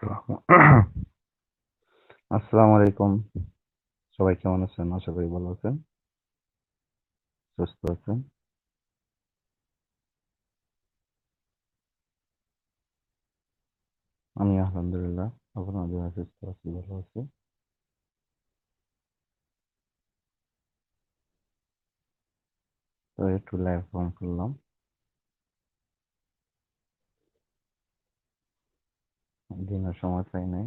আসসালামু আলাইকুম। সবাই কেমন আছেন? আশা করি ভালো আছেন। সুস্থ আছেন। আমি আলহামদুলিল্লাহ আপনাদের সুস্থ আছি, ভালো আছি। তো একটু লাইভ ফোন করলাম। দিনের সময় পাই নাই।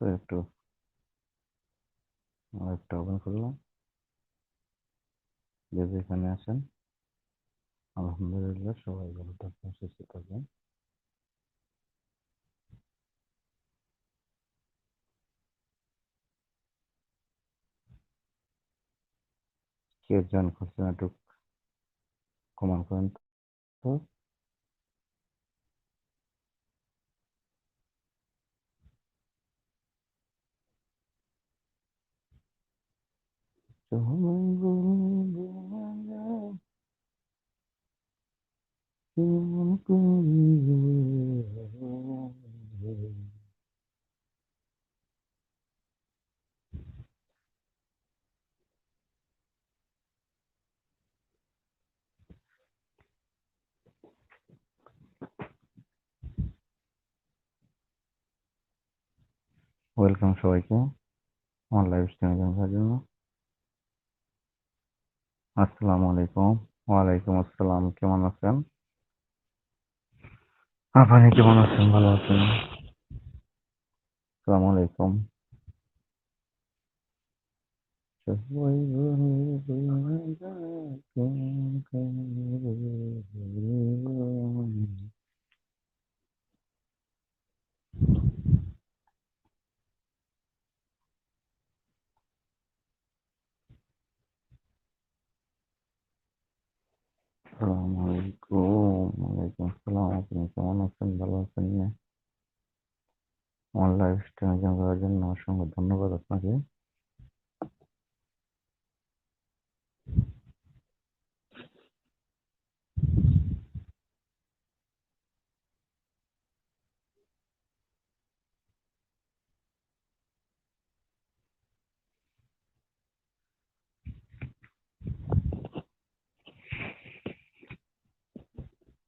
তো একটু লাইভটা ওপেন করলাম। যে এখানে আসেন, আলহামদুলিল্লাহ সবাই ভালো থাকবেন, সুস্থ থাকবেন। কে জয়েন করছেন একটু কমান করেন তো। ওয়েলকাম সবাইকে আমার লাইভ স্ট্রিমে জানার জন্য। আসসালামু আলাইকুম ওয়ালাইকুম আসসালাম কেমন আছেন? আপনি কেমন আছেন? ভালো আছেন। আসসালামু আলাইকুম সবাই বলে তোমায় কেমন করে আসসালামু আলাইকুম ওয়ালাইকুম আসসালাম। আপনি কেমন আছেন? ভালো আছেন না? আমার লাইভ স্ট্রিমে করার জন্য অসংখ্য ধন্যবাদ আপনাকে।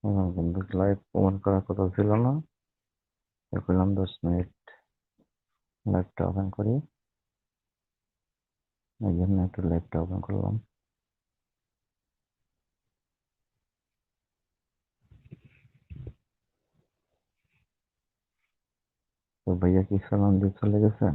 আমার কিন্তু লাইভ ওপেন করার কথা ছিল না। করলাম দশ মিনিট। লাইভটা ওপেন করি। এই জন্য একটু লাইভটা ওপেন করলাম। তো ভাইয়া কি সালাম দিয়ে চলে গেছেন?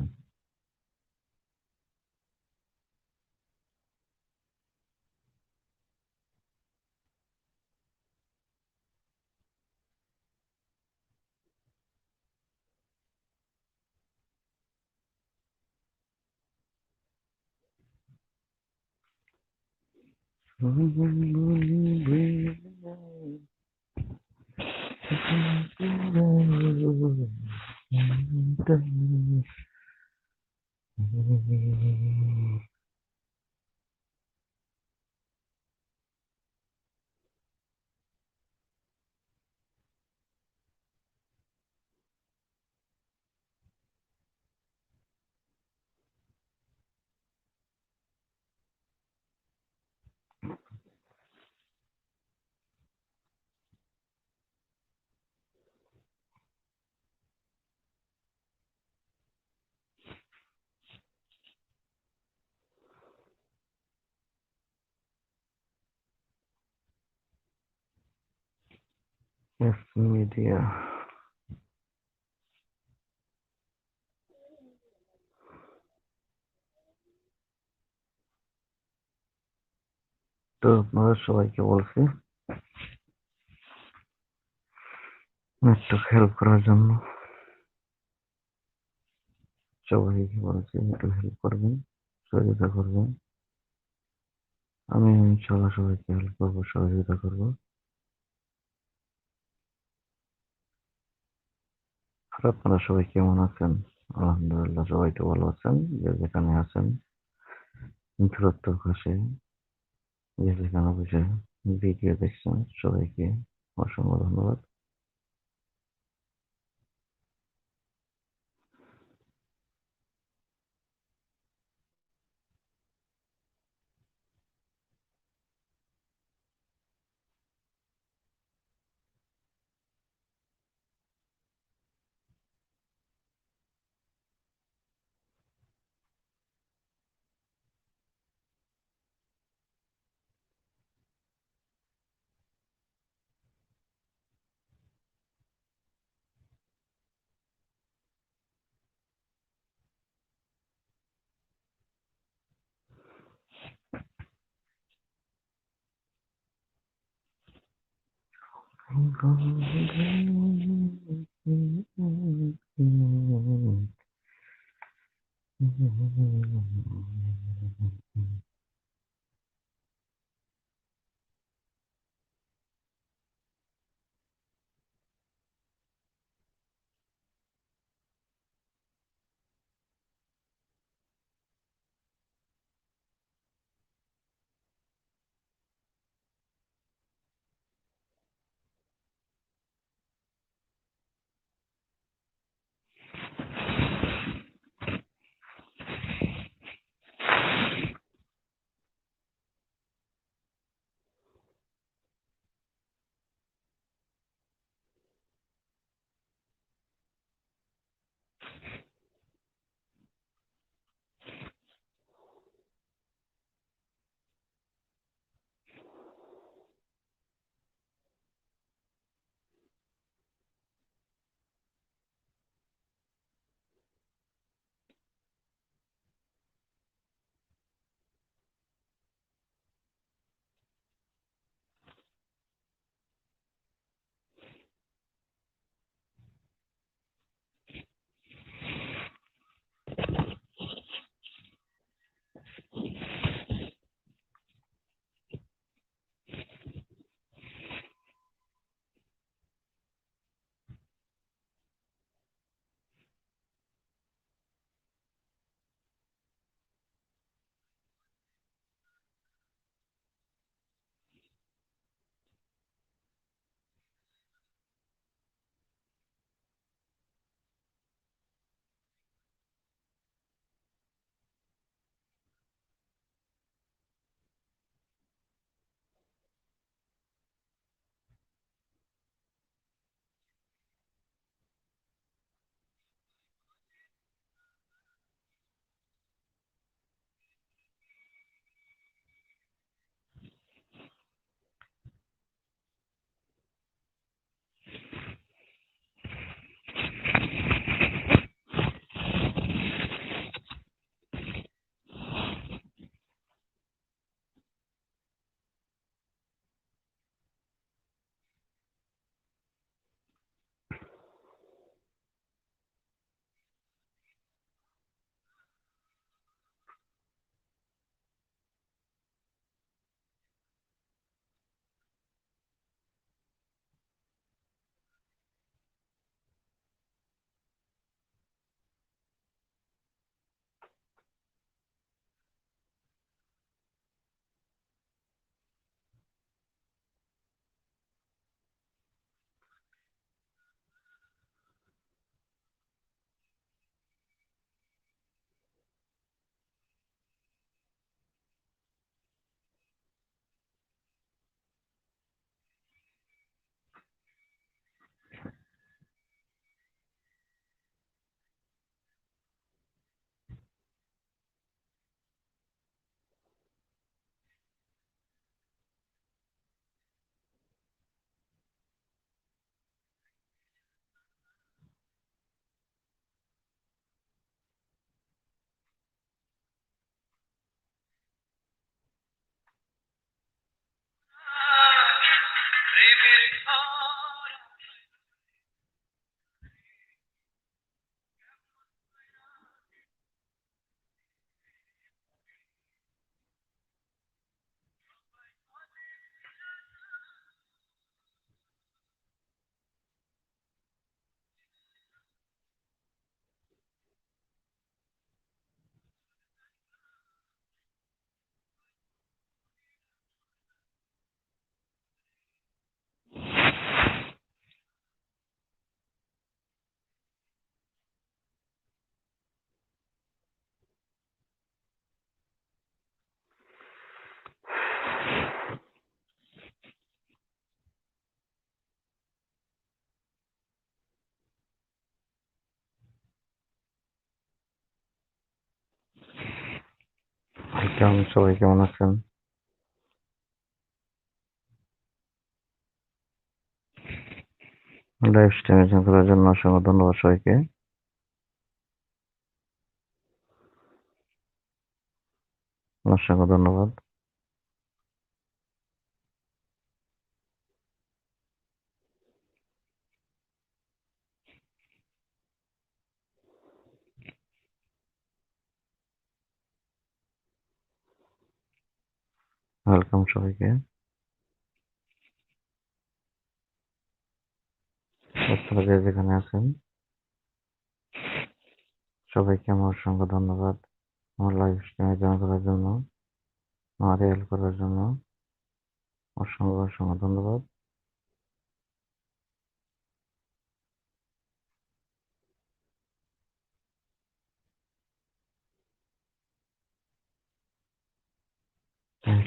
Good Yes, media. তো আপনাদের সবাইকে বলছি একটু হেল্প করার জন্য। সবাইকে বলছি একটু হেল্প করবেন সহযোগিতা করবেন। আমি ইনশাল্লাহ সবাইকে হেল্প করব সহযোগিতা করব। আপনারা সবাই কেমন আছেন? আলহামদুলিল্লাহ, সবাই তো ভালো আছেন। যে যেখানে আছেন দূরত্বর কাছে যে যেখানে বসে ভিডিও দেখছেন, সবাইকে অসংখ্য ধন্যবাদ। Mm-hmm. baby, oh. কেমন সবাই কেমন আছেন? লাইভ স্ট্রিমে করার জন্য অসংখ্য ধন্যবাদ সবাইকে। অসংখ্য ধন্যবাদ। ওয়েলকাম সবাইকে আপনারা যেখানে আছেন? সবাইকে আমার অসংখ্য ধন্যবাদ। আমার লাইভ স্ট্রিমে জয়েন করার জন্য, আমার হেল্প করার জন্য অসংখ্য অসংখ্য ধন্যবাদ।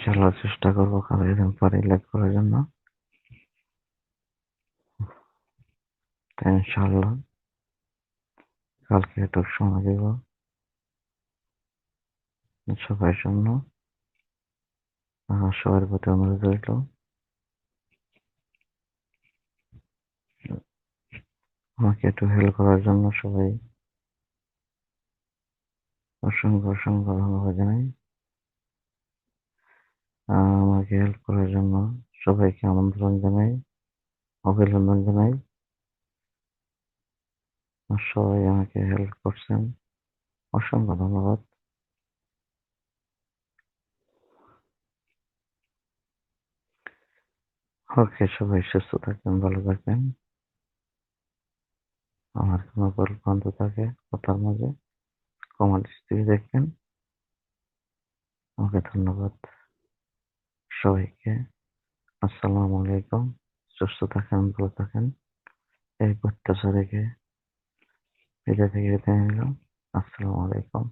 ইনশাল্লাহ চেষ্টা করব কারও একদিন পরে লাইভ করার জন্য। ইনশাল্লাহ কালকে একটু সময় দেব। সবাই জন্য সবার প্রতি অনুরোধ রইল। আমাকে একটু হেল্প করার জন্য সবাই অসংখ্য অসংখ্য ধন্যবাদ জানাই। আমাকে হেল্প করার জন্য সবাইকে আমন্ত্রণ জানাই, অভিনন্দন জানাই। সবাই আমাকে হেল্প করছেন। অসংখ্য ধন্যবাদ। ওকে, সবাই সুস্থ থাকবেন, ভালো থাকবেন। আমার কোনো বন্ধ থাকে কথার মাঝে দিয়ে দেখবেন। ওকে, ধন্যবাদ। সবাইকে আসসালামু আলাইকুম। সুস্থ থাকেন, ভালো থাকেন। এই প্রত্যাশা রেখে বিদায় থেকে বিদায় নিলাম। আসসালামু আলাইকুম।